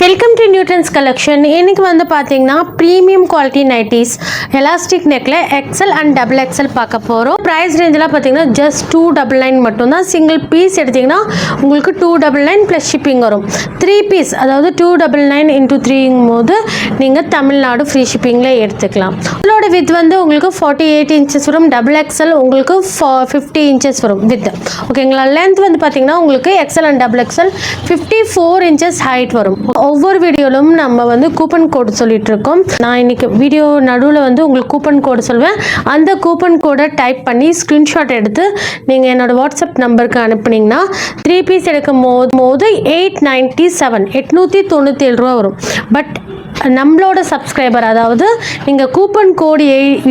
Welcome to நியூட்ரன்ஸ் collection இன்றைக்கி வந்து பார்த்தீங்கன்னா ப்ரீமியம் குவாலிட்டி நைட்டிஸ் எலாஸ்டிக் நெக்கில் எக்ஸல் அண்ட் டபுள் எக்ஸல் பார்க்க போகிறோம் ப்ரைஸ் ரேஞ்செலாம் பார்த்தீங்கன்னா ஜஸ்ட் டூ டபுள் நைன் மட்டும்தான். சிங்கிள் பீஸ் எடுத்திங்கன்னா உங்களுக்கு two double nine plus shipping வரும். த்ரீ பீஸ் அதாவது டூ டபுள் நைன் இன்ட்டு த்ரீங்கும் போது நீங்கள் தமிழ்நாடு ஃப்ரீ ஷிப்பிங்கில் எடுத்துக்கலாம். இதோட வித் வந்து உங்களுக்கு ஃபார்ட்டி எயிட் இன்ச்சஸ் வரும் டபுள் எக்ஸல் உங்களுக்கு ஃபிஃப்டி இன்ச்சஸ் வரும் வித் ஓகேங்களா லென்த் வந்து பார்த்தீங்கன்னா உங்களுக்கு XL and double XL fifty four inches height வரும். ஒவ்வொரு வீடியோலும் நம்ம வந்து கூப்பன் கோடு சொல்லிட்டு இருக்கோம் நான் இன்னைக்கு வீடியோ நடுவில் வந்து உங்களுக்கு கூப்பன் கோடு சொல்வேன். அந்த கூப்பன் கோடை டைப் பண்ணி ஸ்க்ரீன்ஷாட் எடுத்து நீங்கள் என்னோட வாட்ஸ்அப் நம்பருக்கு அனுப்புனீங்கன்னா த்ரீ பீஸ் எடுக்கும் போது போது எயிட் நைன்ட்டி செவன் எட்நூற்றி தொண்ணூற்றி ஏழு ரூபா வரும். பட் நம்மளோட சப்ஸ்கிரைபர் அதாவது நீங்கள் கூப்பன் கோடு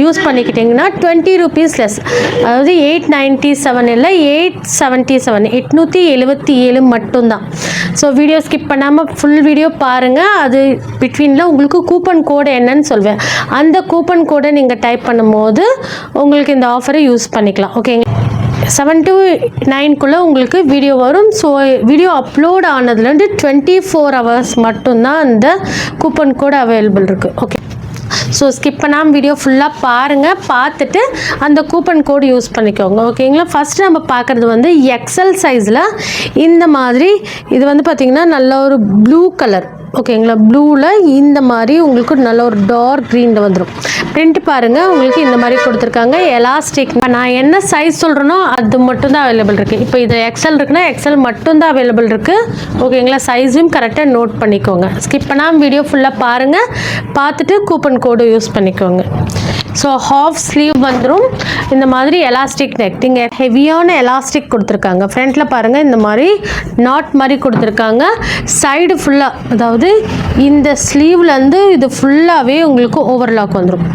யூஸ் பண்ணிக்கிட்டிங்கன்னா டுவெண்ட்டி ருபீஸ் லெஸ் அதாவது எயிட் நைன்ட்டி செவன் இல்லை எயிட் செவன்ட்டி செவன் எட்நூற்றி எழுபத்தி ஏழு மட்டும்தான். ஸோ வீடியோ ஸ்கிப் பண்ணாமல் ஃபுல் வீடியோ பாருங்கள் அது பிட்வீனில் உங்களுக்கு கூப்பன் கோடு என்னன்னு சொல்வேன். அந்த கூப்பன் கோடை நீங்கள் டைப் பண்ணும்போது உங்களுக்கு இந்த ஆஃபரை யூஸ் பண்ணிக்கலாம். ஓகேங்க செவன் டு நைன்குள்ளே உங்களுக்கு வீடியோ வரும். ஸோ வீடியோ அப்லோட் ஆனதுலேருந்து டுவெண்ட்டி ஃபோர் ஹவர்ஸ் மட்டும்தான் அந்த கூப்பன் கோடு அவைலபிள் இருக்குது ஓகே ஸோ ஸ்கிப் பண்ணாமல் வீடியோ ஃபுல்லாக பாருங்கள் பார்த்துட்டு அந்த கூப்பன் கோடு யூஸ் பண்ணிக்கோங்க. ஓகேங்களா ஃபஸ்ட்டு நம்ம பார்க்குறது வந்து எக்ஸல் சைஸில் இந்த மாதிரி இது வந்து பார்த்திங்கன்னா நல்ல ஒரு ப்ளூ கலர் ஓகேங்களா? ப்ளூவில் இந்த மாதிரி உங்களுக்கு நல்ல ஒரு டார்க் க்ரீனில் வந்துடும் பிரிண்ட் பாருங்கள் உங்களுக்கு இந்த மாதிரி கொடுத்துருக்காங்க. எலாஸ்டிக் இப்போ நான் என்ன சைஸ் சொல்கிறேனோ அது மட்டும்தான் அவைலபிள் இருக்குது இப்போ இது எக்ஸல் இருக்குன்னா எக்ஸல் மட்டும்தான் அவைலபிள் இருக்குது ஓகேங்களா? சைஸையும் கரெக்டாக நோட் பண்ணிக்கோங்க. ஸ்கிப் பண்ணாமல் வீடியோ ஃபுல்லாக பாருங்கள் பார்த்துட்டு கூப்பன் கோடு யூஸ் பண்ணிக்கோங்க. ஸோ ஹாஃப் ஸ்லீவ் வந்துடும் இந்த மாதிரி எலாஸ்டிக் நெக் இங்கே ஹெவியான எலாஸ்டிக் கொடுத்துருக்காங்க. ஃப்ரண்ட்டில் பாருங்கள் இந்த மாதிரி நாட் மாதிரி கொடுத்துருக்காங்க. சைடு ஃபுல்லாக அதாவது இந்த ஸ்லீவ்லேருந்து இது ஃபுல்லாகவே உங்களுக்கு ஓவர்லாக் வந்துடும்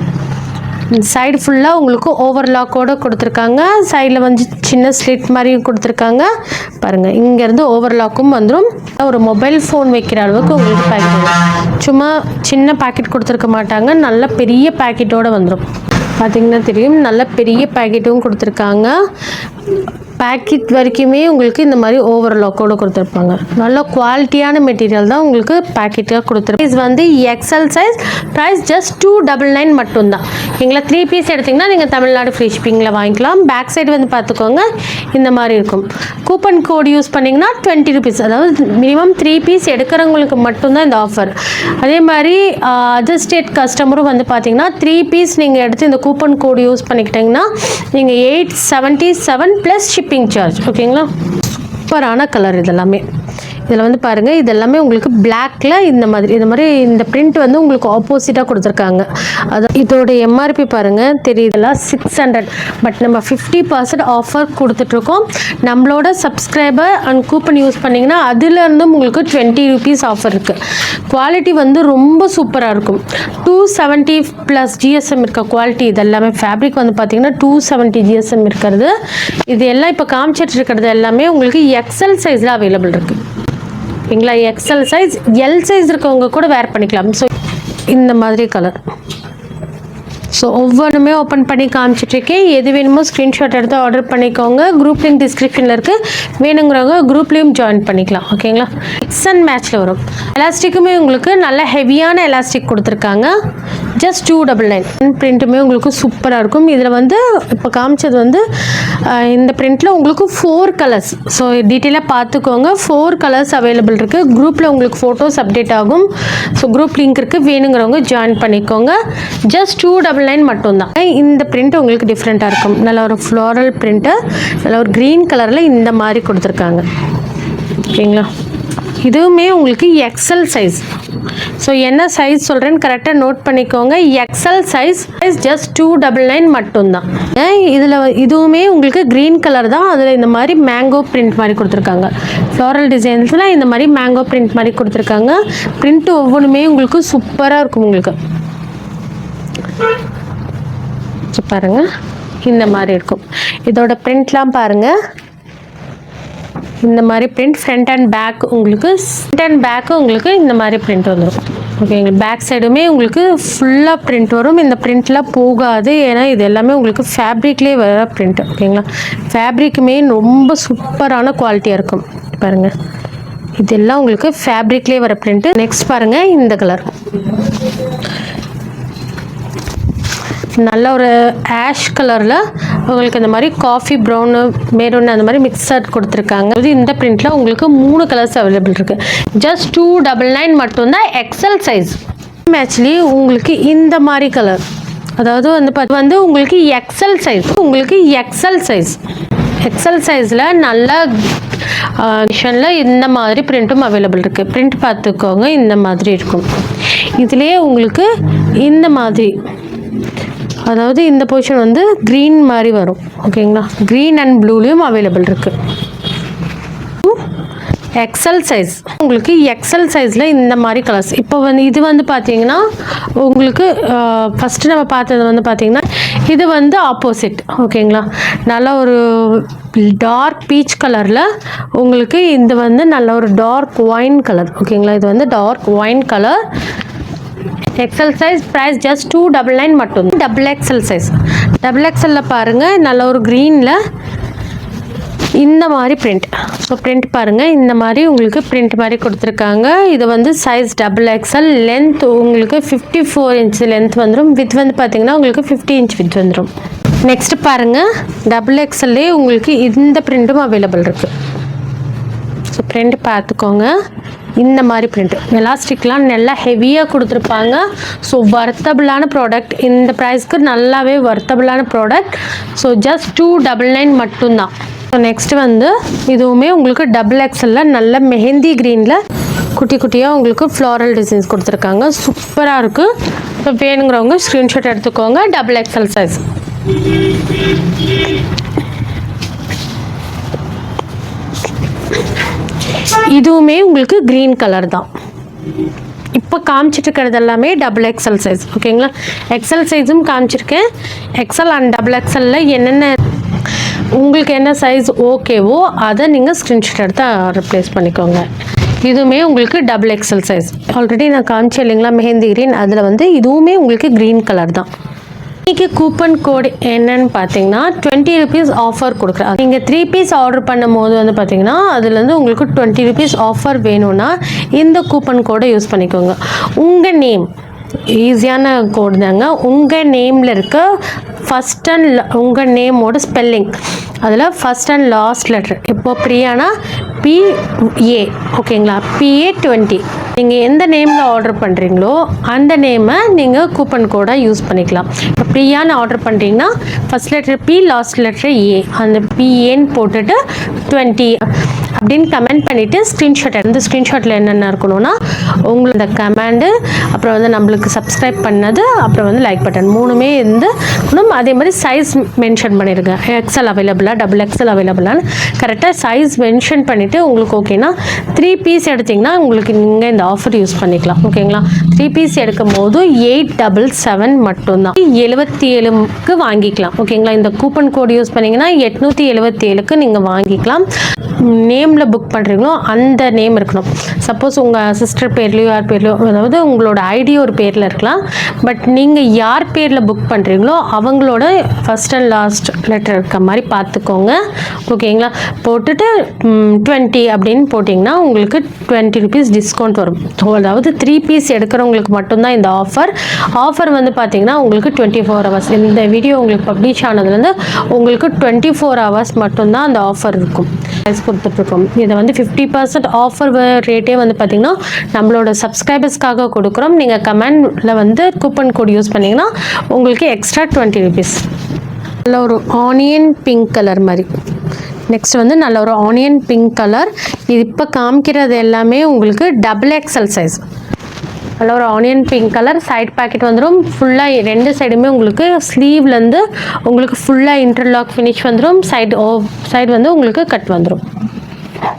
சைடு ஃபுல்லாக உங்களுக்கு ஓவர்லாக்கோடு கொடுத்துருக்காங்க. சைடில் வந்து சின்ன ஸ்லிட் மாதிரியும் கொடுத்துருக்காங்க. பாருங்கள் இங்கேருந்து ஓவர்லாக்கும் வந்துடும் ஒரு மொபைல் ஃபோன் வைக்கிற அளவுக்கு உங்களுக்கு பேக்கெட் சும்மா சின்ன பேக்கெட் கொடுத்துருக்க மாட்டாங்க. நல்ல பெரிய பேக்கெட்டோடு வந்துடும் பார்த்திங்கன்னா தெரியும் நல்ல பெரிய பேக்கெட்டும் கொடுத்துருக்காங்க. பேக்கெட் வரைக்குமே உங்களுக்கு இந்த மாதிரி ஓவர்லாக்கோடு கொடுத்துருப்பாங்க. நல்ல குவாலிட்டியான மெட்டீரியல் தான் உங்களுக்கு பேக்கெட்டாக கொடுத்துருப்பாங்க. இது வந்து XL size price just two double nine மட்டும்தான். எங்களை த்ரீ பீஸ் எடுத்திங்கன்னா நீங்கள் தமிழ்நாடு ஃப்ரீ ஷிப்பிங்கில் வாங்கிக்கலாம். பேக் சைடு வந்து பார்த்துக்கோங்க இந்த மாதிரி இருக்கும். கூப்பன் கோடு யூஸ் பண்ணிங்கன்னா டுவெண்ட்டி ருபீஸ் அதாவது மினிமம் த்ரீ பீஸ் எடுக்கிறவங்களுக்கு மட்டும்தான் இந்த ஆஃபர் அதே மாதிரி அதர் ஸ்டேட் கஸ்டமரும் வந்து பார்த்தீங்கன்னா த்ரீ பீஸ் நீங்கள் எடுத்து இந்த கூப்பன் கோடு யூஸ் பண்ணிக்கிட்டிங்கன்னா நீங்கள் eight seventy seven plus ship shipping charge ஓகேங்களா சூப்பரான கலர் இதெல்லாமே. இதில் வந்து பாருங்கள் இதெல்லாமே உங்களுக்கு பிளாக்ல இந்த மாதிரி இந்த மாதிரி இந்த பிரிண்ட் வந்து உங்களுக்கு ஆப்போசிட்டாக கொடுத்துருக்காங்க. அது இதோட எம்ஆர்பி பாருங்கள் தெரியுதெல்லாம் சிக்ஸ் ஹண்ட்ரட் பட் நம்ம ஃபிஃப்டி பர்சன்ட் ஆஃபர் கொடுத்துட்ருக்கோம். நம்மளோட சப்ஸ்கிரைபர் அண்ட் கூப்பன் யூஸ் பண்ணிங்கன்னா அதுலேருந்தும் உங்களுக்கு டுவெண்ட்டி ருபீஸ் ஆஃபர் இருக்குது குவாலிட்டி வந்து ரொம்ப சூப்பராக இருக்கும். டூ செவன்ட்டி ப்ளஸ் ஜிஎஸ்எம் இருக்க குவாலிட்டி இது எல்லாமே ஃபேப்ரிக் வந்து பார்த்தீங்கன்னா டூ செவன்ட்டி ஜிஎஸ்எம் இருக்கிறது. இது எல்லாம் இப்போ காமிச்சிட்டு இருக்கிறது எல்லாமே உங்களுக்கு எக்ஸல் சைஸில் அவைலபிள் இருக்குது ஓகேங்களா எக்ஸ்எல் சைஸ் எல் சைஸ் இருக்கவங்க கூட வேர் பண்ணிக்கலாம். ஸோ இந்த மாதிரி கலர் ஸோ ஒவ்வொன்றுமே ஓப்பன் பண்ணி காமிச்சிட்ருக்கேன் எது வேணுமோ ஸ்க்ரீன்ஷாட் எடுத்து ஆர்டர் பண்ணிக்கோங்க. குரூப் லிங்க் டிஸ்கிரிப்ஷனில் இருக்குது வேணுங்கிறவங்க குரூப்லேயும் ஜாயின் பண்ணிக்கலாம். ஓகேங்களா மிக்ஸ் அண்ட் மேட்ச்சில் வரும். எலாஸ்டிக்குமே உங்களுக்கு நல்ல ஹெவியான எலாஸ்டிக் கொடுத்துருக்காங்க. ஜஸ்ட் டூ டபுள் நைன் பிரிண்ட்டுமே உங்களுக்கு சூப்பராக இருக்கும். இதில் வந்து இப்போ காமிச்சது வந்து இந்த பிரிண்ட்டில் உங்களுக்கு ஃபோர் கலர்ஸ் ஸோ டீட்டெயிலாக பார்த்துக்கோங்க. ஃபோர் கலர்ஸ் அவைலபிள் இருக்குது குரூப்பில் உங்களுக்கு ஃபோட்டோஸ் அப்டேட் ஆகும். ஸோ குரூப் லிங்க் இருக்குது வேணுங்கிறவங்க ஜாயின் பண்ணிக்கோங்க. ஜஸ்ட் டூ டபுள் நைன் மட்டும்தான். இந்த பிரிண்ட் உங்களுக்கு டிஃப்ரெண்ட்டாக இருக்கும். நல்ல ஒரு ஃப்ளோரல் பிரிண்ட்டு நல்ல ஒரு க்ரீன் கலரில் இந்த மாதிரி கொடுத்துருக்காங்க. ஓகேங்களா இதுவுமே உங்களுக்கு எக்ஸல் சைஸ் ஸோ என்ன சைஸ் சொல்கிறேன்னு கரெக்டாக நோட் பண்ணிக்கோங்க. XL size size just two double nine மட்டும்தான். இதில் இதுவுமே உங்களுக்கு க்ரீன் கலர் தான். அதில் இந்த மாதிரி மேங்கோ பிரிண்ட் மாதிரி கொடுத்துருக்காங்க. ஃப்ளோரல் டிசைன்ஸில் இந்த மாதிரி மேங்கோ பிரிண்ட் மாதிரி கொடுத்துருக்காங்க. பிரிண்ட் ஒவ்வொன்றுமே உங்களுக்கு சூப்பராக இருக்கும் உங்களுக்கு. பாருங்கள் இந்த மாதிரி இருக்கும். இதோட பிரிண்ட்லாம் பாருங்கள் இந்த மாதிரி பிரிண்ட் ஃப்ரண்ட் அண்ட் பேக் உங்களுக்கு ஃப்ரண்ட் அண்ட் பேக்கு உங்களுக்கு இந்த மாதிரி பிரிண்ட் வந்துடும் ஓகேங்களா பேக் சைடுமே உங்களுக்கு ஃபுல்லாக பிரிண்ட் வரும். இந்த பிரிண்ட்லாம் போகாது. ஏன்னா இது எல்லாமே உங்களுக்கு ஃபேப்ரிக்லேயே வர பிரிண்ட். ஓகேங்களா ஃபேப்ரிக்குமே ரொம்ப சூப்பரான குவாலிட்டியாக இருக்கும். பாருங்கள் இதெல்லாம் உங்களுக்கு ஃபேப்ரிக்லேயே வர பிரிண்ட்டு நெக்ஸ்ட் பாருங்கள் இந்த கலர் நல்ல ஒரு ஆஷ் கலரில் உங்களுக்கு இந்த மாதிரி காஃபி ப்ரௌனு மெரூன் அந்த மாதிரி மிக்சர் கொடுத்துருக்காங்க. இது இந்த பிரிண்ட்டில் உங்களுக்கு மூணு கலர்ஸ் அவைலபிள் இருக்குது ஜஸ்ட் டூ டபுள் நைன் மட்டும்தான் எக்ஸல் சைஸ் ஆக்சுவலி உங்களுக்கு இந்த மாதிரி கலர் அதாவது வந்து பார்த்து வந்து உங்களுக்கு எக்ஸல் சைஸ் உங்களுக்கு எக்ஸல் சைஸ் எக்ஸல் சைஸில் நல்ல மிஷனில் இந்த மாதிரி பிரிண்ட்டும் அவைலபிள் இருக்குது பிரிண்ட் பார்த்துக்கோங்க இந்த மாதிரி இருக்கும். இதுலேயே உங்களுக்கு இந்த மாதிரி அதாவது இந்த பொசிஷன் வந்து க்ரீன் மாதிரி வரும். ஓகேங்களா க்ரீன் அண்ட் ப்ளூலேயும் அவைலபிள் இருக்குது எக்ஸல் சைஸ் உங்களுக்கு எக்ஸல் சைஸில் இந்த மாதிரி கலர்ஸ் இப்போ வந்து இது வந்து பார்த்தீங்கன்னா உங்களுக்கு ஃபஸ்ட்டு நம்ம பார்த்தது வந்து பார்த்தீங்கன்னா இது வந்து ஆப்போசிட் ஓகேங்களா நல்ல ஒரு டார்க் பீச் கலரில் உங்களுக்கு இது வந்து நல்ல ஒரு டார்க் ஒயின் கலர் ஓகேங்களா இது வந்து dark wine colour XL size price just two double nine மட்டும். டபுள் எக்ஸல் சைஸ் டபுள் எக்ஸலில் பாருங்கள் நல்ல ஒரு க்ரீனில் இந்த மாதிரி பிரிண்ட் ஸோ பிரிண்ட் பாருங்கள் இந்த மாதிரி உங்களுக்கு பிரிண்ட் மாதிரி கொடுத்துருக்காங்க. இது வந்து சைஸ் டபுள் எக்ஸல் லென்த் உங்களுக்கு ஃபிஃப்டி ஃபோர் இன்ச் லென்த் வந்துடும் வித் வந்து பார்த்தீங்கன்னா உங்களுக்கு ஃபிஃப்டி இன்ச் வித் வந்துடும் நெக்ஸ்ட் பாருங்கள் டபுள் எக்ஸல்லே உங்களுக்கு இந்த பிரிண்ட்டும் அவைலபிள் இருக்குது ஸோ பிரிண்ட் பார்த்துக்கோங்க. இந்த மாதிரி பிரிண்ட் எலாஸ்டிக்லாம் நல்லா ஹெவியாக கொடுத்துருப்பாங்க. ஸோ வர்த்தபிளான ப்ராடக்ட் இந்த ப்ரைஸ்க்கு நல்லாவே வர்த்தபிளான product so just two double nine மட்டும்தான். ஸோ நெக்ஸ்ட் வந்து இதுவுமே உங்களுக்கு டபுள் எக்ஸலில் நல்ல மெஹந்தி க்ரீனில் குட்டி குட்டியாக உங்களுக்கு ஃப்ளாரல் டிசைன்ஸ் கொடுத்துருக்காங்க. சூப்பராக இருக்குது இப்போ வேணுங்கிறவங்க ஸ்க்ரீன்ஷாட் எடுத்துக்கோங்க. டபுள் எக்ஸல் சைஸ் இதுவுமே உங்களுக்கு க்ரீன் கலர் தான். இப்போ காமிச்சிட்டு இருக்கிறது எல்லாமே டபுள் எக்ஸல் சைஸ் ஓகேங்களா எக்ஸல் சைஸும் காமிச்சிருக்கேன். எக்ஸல் அண்ட் டபுள் எக்ஸலில் என்னென்ன உங்களுக்கு என்ன சைஸ் ஓகேவோ அதை நீங்கள் ஸ்க்ரீன்ஷாட் எடுத்து ரிப்ளேஸ் பண்ணிக்கோங்க. இதுவுமே உங்களுக்கு டபுள் எக்ஸல் சைஸ் ஆல்ரெடி நான் காமிச்சேன் இல்லைங்களா மெஹந்தி கிரீன் அதில் வந்து இதுவுமே உங்களுக்கு க்ரீன் கலர் தான். இன்னைக்கு கூப்பன் கோடு என்னன்னு பார்த்தீங்கன்னா டுவெண்ட்டி ருபீஸ் ஆஃபர் கொடுக்குறாங்க. நீங்கள் த்ரீ பீஸ் ஆர்டர் பண்ணும் போது வந்து பார்த்தீங்கன்னா அதுலேருந்து உங்களுக்கு டுவெண்ட்டி ருபீஸ் ஆஃபர் வேணும்னா இந்த கூப்பன் கோடை யூஸ் பண்ணிக்கோங்க. உங்கள் நேம் ஈஸியான கோடு தாங்க. உங்கள் நேமில் இருக்க ஃபஸ்ட் அண்ட் உங்கள் நேமோட ஸ்பெல்லிங் அதில் ஃபஸ்ட் அண்ட் லாஸ்ட் லெட்டர் இப்போ பிரியானா பிஏ ஓகேங்களா பிஏ டுவெண்ட்டி நீங்கள் எந்த நேமில் ஆர்டர் பண்ணுறீங்களோ அந்த நேமை நீங்கள் கூப்பன் கோடாக யூஸ் பண்ணிக்கலாம். இப்போ பிரியான்னு ஆர்டர் பண்ணுறீங்கன்னா first letter P last letter A அந்த பிஏன்னு போட்டுட்டு டுவெண்ட்டி அப்படின்னு கமெண்ட் பண்ணிவிட்டு ஸ்க்ரீன்ஷாட் அந்த ஸ்க்ரீன்ஷாட்டில் என்னென்ன இருக்கணும்னா உங்களோட கமெண்டு அப்புறம் வந்து நம்மளுக்கு சப்ஸ்கிரைப் பண்ணது அப்புறம் வந்து லைக் பட்டன் மூணுமே இருந்து அதே மாதிரி சைஸ் மென்ஷன் பண்ணிடுங்க எக்ஸல் அவைலபிளாக டபுள் எக்ஸல் அவைலபிளான்னு கரெக்டாக சைஸ் மென்ஷன் பண்ணிவிட்டு உங்களுக்கு ஓகேனா த்ரீ பீஸ் எடுத்திங்கன்னா உங்களுக்கு நீங்கள் இந்த ஆஃபர் யூஸ் பண்ணிக்கலாம். ஓகேங்களா த்ரீ பீஸ் எடுக்கும் போது எயிட் டபுள் செவன் மட்டும்தான். எழுபத்தி ஏழுக்கு வாங்கிக்கலாம். ஓகேங்களா இந்த கூப்பன் கோட் யூஸ் பண்ணிங்கன்னா எட்நூற்றி எழுபத்தி ஏழுக்கு நீங்கள் வாங்கிக்கலாம் நேமில் புக் பண்ணுறீங்களோ அந்த நேம் இருக்கணும். சப்போஸ் உங்கள் சிஸ்டர் பேர்லேயோ யார் பேர்லையோ அதாவது உங்களோட ஐடி ஒரு பேரில் இருக்கலாம். பட் நீங்கள் யார் பேரில் புக் பண்ணுறீங்களோ அவங்களோட ஃபஸ்ட் அண்ட் லாஸ்ட் லெட்டர் இருக்க மாதிரி பார்த்துக்கோங்க ஓகேங்களா போட்டுட்டு டுவெண்ட்டி அப்படின்னு போட்டிங்கன்னா உங்களுக்கு டுவெண்ட்டி ருபீஸ் டிஸ்கவுண்ட் வரும். அதாவது த்ரீ பீஸ் எடுக்கிறவங்களுக்கு மட்டும்தான் இந்த ஆஃபர் ஆஃபர் வந்து பார்த்தீங்கன்னா உங்களுக்கு டுவெண்ட்டி ஃபோர் ஹவர்ஸ் இந்த வீடியோ உங்களுக்கு பப்ளிஷ் ஆனதுலேருந்து உங்களுக்கு டுவெண்ட்டி ஃபோர் ஹவர்ஸ் மட்டும்தான் அந்த ஆஃபர் இருக்கும். ப்ரைஸ் கொடுத்துட்ருக்கோம். இதை வந்து ஃபிஃப்டி பர்சன்ட் ஆஃபர் ரேட்டே வந்து பார்த்தீங்கன்னா நம்மளோட சப்ஸ்கிரைபர்ஸ்க்காக கொடுக்குறோம். நீங்கள் கமெண்டில் வந்து கூப்பன் கோட் யூஸ் பண்ணிங்கன்னா உங்களுக்கு எக்ஸ்ட்ரா டுவெண்ட்டி ருபீஸ் நல்ல ஒரு ஆனியன் பிங்க் கலர் மாதிரி. நெக்ஸ்ட் வந்து நல்ல ஒரு ஆனியன் பிங்க் கலர் இது இப்போ காமிக்கிறது எல்லாமே உங்களுக்கு டபுள் எக்ஸல் சைஸ் நல்ல ஒரு onion pink colour. Side pocket வந்துடும் ஃபுல்லாக ரெண்டு சைடுமே உங்களுக்கு ஸ்லீவ்லேருந்து உங்களுக்கு ஃபுல்லாக இன்டர்லாக் ஃபினிஷ் வந்துடும் சைடு ஓ சைடு வந்து உங்களுக்கு கட் வந்துடும்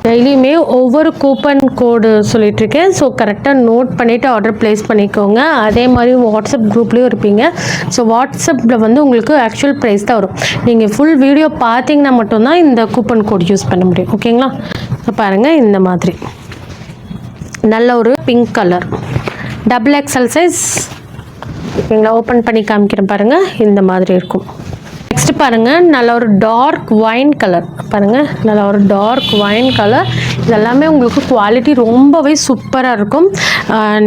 டெய்லியுமே ஒவ்வொரு கூப்பன் கோடு சொல்லிட்டுருக்கேன். ஸோ கரெக்டாக நோட் பண்ணிவிட்டு ஆர்டர் ப்ளேஸ் பண்ணிக்கோங்க. அதே மாதிரி வாட்ஸ்அப் குரூப்லேயும் இருப்பீங்க. ஸோ வாட்ஸ்அப்பில் வந்து உங்களுக்கு ஆக்சுவல் ப்ரைஸ் தான் வரும். நீங்கள் ஃபுல் வீடியோ பார்த்தீங்கன்னா மட்டும்தான் இந்த கூப்பன் கோட் யூஸ் பண்ண முடியும். ஓகேங்களா பாருங்கள் இந்த மாதிரி. நல்ல ஒரு pink colour double XL size ஓகேங்களா ஓப்பன் பண்ணி காமிக்கிறேன் பாருங்கள் இந்த மாதிரி இருக்கும். நெக்ஸ்ட் பாருங்க நல்ல ஒரு டார்க் ஒயின் கலர் பாருங்க நல்ல ஒரு டார்க் ஒயின் கலர் இதெல்லாமே உங்களுக்கு குவாலிட்டி ரொம்பவே சூப்பராக இருக்கும்.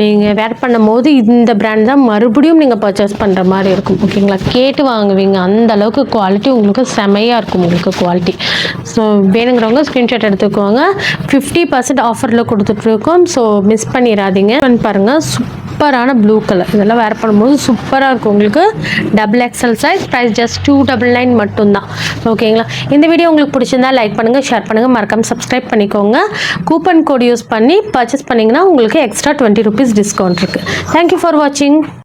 நீங்கள் வேர் பண்ணும் போது இந்த பிராண்ட் தான் மறுபடியும் நீங்கள் பர்ச்சேஸ் பண்ணுற மாதிரி இருக்கும். ஓகேங்களா கேட்டு வாங்குவீங்க. அந்த அளவுக்கு குவாலிட்டி உங்களுக்கு செமையாக இருக்கும் உங்களுக்கு குவாலிட்டி ஸோ வேணுங்கிறவங்க ஸ்க்ரீன்ஷாட் எடுத்துக்கோங்க. ஃபிஃப்டி பர்சன்ட் ஆஃபரில் கொடுத்துட்ருக்கோம் ஸோ மிஸ் பண்ணிடாதீங்க. பண்ணி பாருங்கள் சூப்பரான ப்ளூ கலர் இதெல்லாம் வேர் பண்ணும்போது சூப்பராக இருக்கும். உங்களுக்கு double XL size price just two double nine மட்டும்தான். ஓகேங்களா இந்த வீடியோ உங்களுக்கு பிடிச்சிருந்தா லைக் பண்ணுங்கள் ஷேர் பண்ணுங்கள் மறக்காம சப்ஸ்கிரைப் பண்ணிக்கோங்க. கூப்பன் கோட் யூஸ் பண்ணி பர்ச்சேஸ் பண்ணிங்கன்னா உங்களுக்கு எக்ஸ்ட்ரா டுவெண்ட்டி ருபீஸ் டிஸ்கவுண்ட் இருக்குது தேங்க்யூ ஃபார் வாட்சிங்